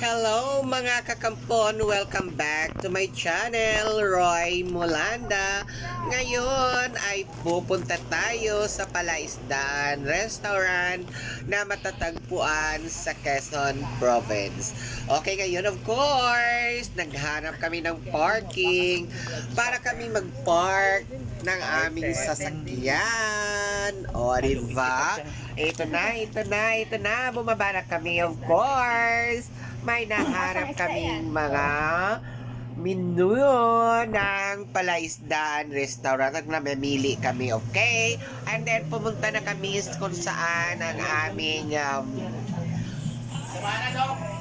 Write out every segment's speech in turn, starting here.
Hello mga kakampon! Welcome back to my channel, Roy Molanda. Ngayon ay pupunta tayo sa Palaisdaan Restaurant na matatagpuan sa Quezon Province. Okay, ngayon of course, naghanap kami ng parking para kami mag-park ng aming sasakyan. O, diba? Ito na, ito na, ito na. Bumaba na kami, of course. May naharap kaming mga menu ng Palaisdaan Restaurant at namimili kami, okay? And then pumunta na kami kung saan ang aming um,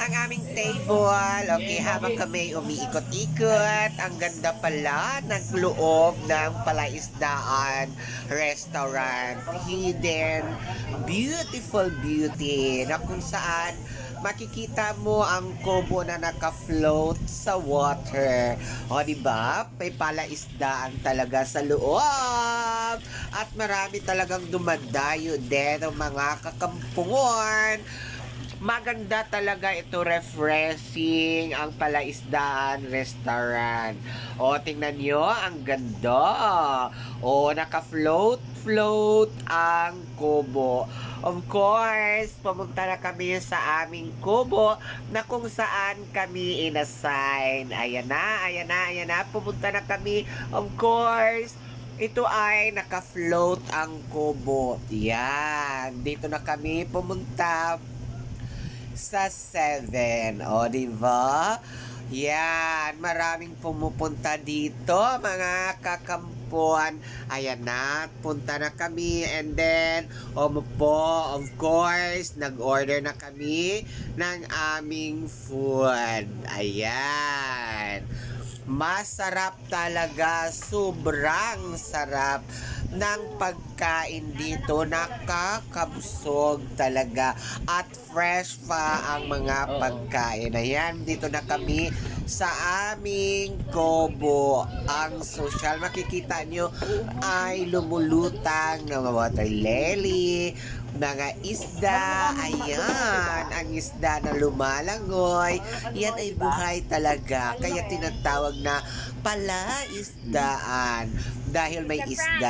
ang aming table. Okay, habang kami umiikot-ikot, ang ganda pala ng loob ng Palaisdaan Restaurant. Hidden, beautiful beauty na kung saan makikita mo ang kubo na naka-float sa water. O, di ba? May palaisdaan talaga sa loob. At marami talagang dumadayo din ng mga kakampungon. Maganda talaga ito, refreshing ang Palaisdaan Restaurant. O, tingnan nyo, ang ganda. O, naka-float, float ang kubo. Of course, pumunta na kami sa aming kubo na kung saan kami inassign. Ayan na, ayan na, ayan na. Pumunta na kami. Of course, ito ay naka-float ang kubo. Yan. Dito na kami pumunta sa 7. O, di ba? Yan, maraming pumupunta dito, mga kakampuan. Ayan na, punta na kami. And then, po, of course, nag-order na kami ng aming food. Ayan. Masarap talaga, sobrang sarap ng pagkain dito. Nakakabusog talaga. At fresh pa ang mga pagkain. Ayan, dito na kami sa aming Kobo. Ang social, makikita nyo ay lumulutang ng mga water lily, mga isda, ayan, ang isda na lumalangoy, yan ay buhay talaga, kaya tinatawag na palaisdaan, dahil may isda